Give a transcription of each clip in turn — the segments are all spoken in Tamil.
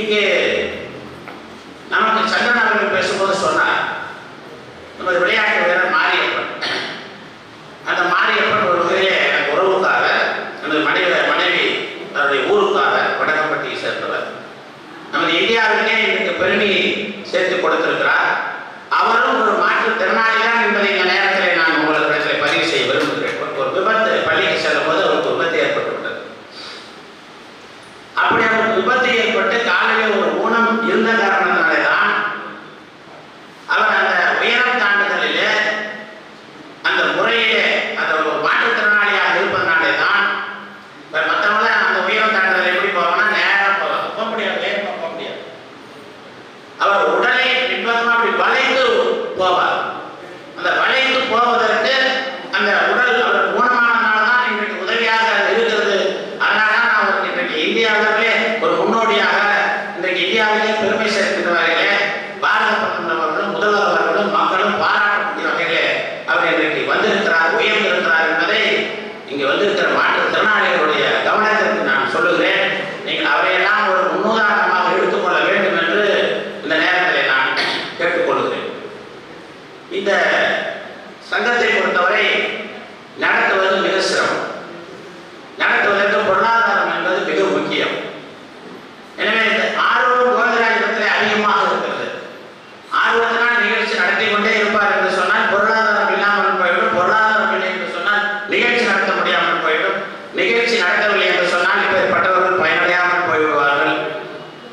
இங்கே நமக்கு சந்திரன் அவர்கள் பேசும்போது சொன்னார் நமது விளையாட்டு வீரர் மாரியப்பன். அந்த மாரியப்பன் ஒரு வகையிலே எனக்கு உறவுக்காக நமது மனைவி மனைவி தன்னுடைய ஊருக்காக வடகப்பட்டியை சேர்ந்தவர் நமது இந்தியாவிற்கே இன்றைக்கு பெருமையை சேர்த்து கொடுத்திருக்கிறார். அவரும் ஒரு மாற்றுத் திறனாளிதான் என்பதை இந்தியாவிலே பெருமை சேர்க்கின்ற வகையிலே பாரத பிரதமர் அவர்களும் முதல்வர் அவர்களும் மக்களும் பாராட்டக்கூடிய வகையிலே அவர் இன்றைக்கு வந்திருக்கிறார் உயர்ந்திருக்கிறார் என்பதை இங்கே வந்திருக்கிற மாற்றுத்திறனாளிகளுடைய கவனத்திற்கு நான் சொல்லுகிறேன். நீங்கள் அவரையெல்லாம் ஒரு முன்னுதாரணமாக எடுத்துக்கொள்ள வேண்டும் என்று இந்த நேரத்தில் நான் கேட்டுக்கொள்கிறேன் இந்த நடத்தி கொண்டே இருப்பார் என்று சொன்னால் பொருளாதாரம் இல்லாமல் போய்விடும். பொருளாதாரம் இல்லை என்று சொன்னால் நிகழ்ச்சி நடத்த முடியாமல் போய்விடும். நிகழ்ச்சி நடத்தவில்லை என்று சொன்னால் இப்படிப்பட்டவர்கள் பயனடையாமல் போய்விடுவார்கள்.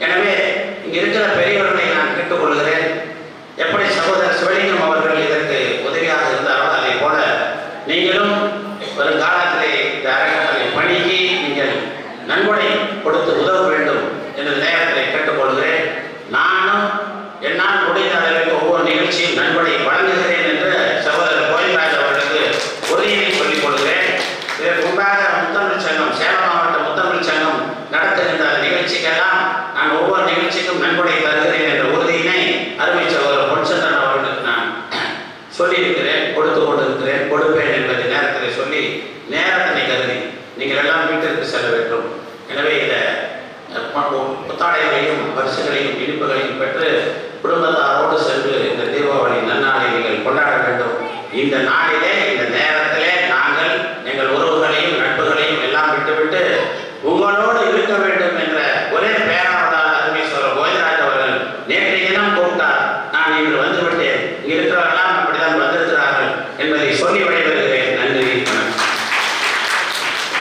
எனவே இங்கு இருக்கிற பெரியவர்களை நான் கேட்டுக்கொள்கிறேன். எப்படி சகோதரர் சிவலிங்கம் அவர்கள் இதற்கு உதவியாக இருந்தாரோ அதை போல நீங்களும் வருங்காலத்திலே இந்த அறக்கட்டளை பணிக்கு நீங்கள் நன்கொடை கொடுத்து உதவ வேண்டும் என்ற நேரத்தை கேட்டுக்கொள்கிறேன். நானும் என்னால் முடிந்த மகிழ்ச்சி நண்பனை வழங்குகிறேன் என்று சகோதரர் கோவிந்தராஜ் அவர்களுக்கு உறுதியை சொல்லிக் கொள்கிறேன். இதற்கு முன்பாக முத்தமிழ் சங்கம் சேலம் மாவட்ட முத்தமிழ் சங்கம் நடத்துகின்ற அந்த நிகழ்ச்சிக்கெல்லாம் நான் ஒவ்வொரு நிகழ்ச்சிக்கும் நண்பனை தருகிறேன் என்ற உறுதியினை அருமை சகோதரர் பொன்சந்திரன் அவர்களுக்கு நான் சொல்லியிருக்கிறேன் கொடுத்து கொண்டிருக்கிறேன் கொடுப்பேன் என்பதை நேரத்தில் சொல்லி நேரத்தினை கருதி நீங்கள் எல்லாம் வீட்டிற்கு செல்ல வேண்டும். எனவே இந்த புத்தாடைகளையும் பரிசுகளையும் இனிப்புகளையும் பெற்று இந்த நாளிலே இந்த நேரத்திலே நாங்கள் எங்கள் உறவுகளையும் நட்புகளையும் எல்லாம் விட்டுவிட்டு உங்களோடு இருக்க வேண்டும் என்ற ஒரே பேராவதால் அருமேஸ்வரர் கோவிந்தராஜ் அவர்கள் நேற்றைய தினம் கூப்பிட்டார். நான் இன்று வந்துவிட்டேன். இருக்கிறவர்களாம் அப்படிதான் வந்திருக்கிறார்கள் என்பதை சொல்லி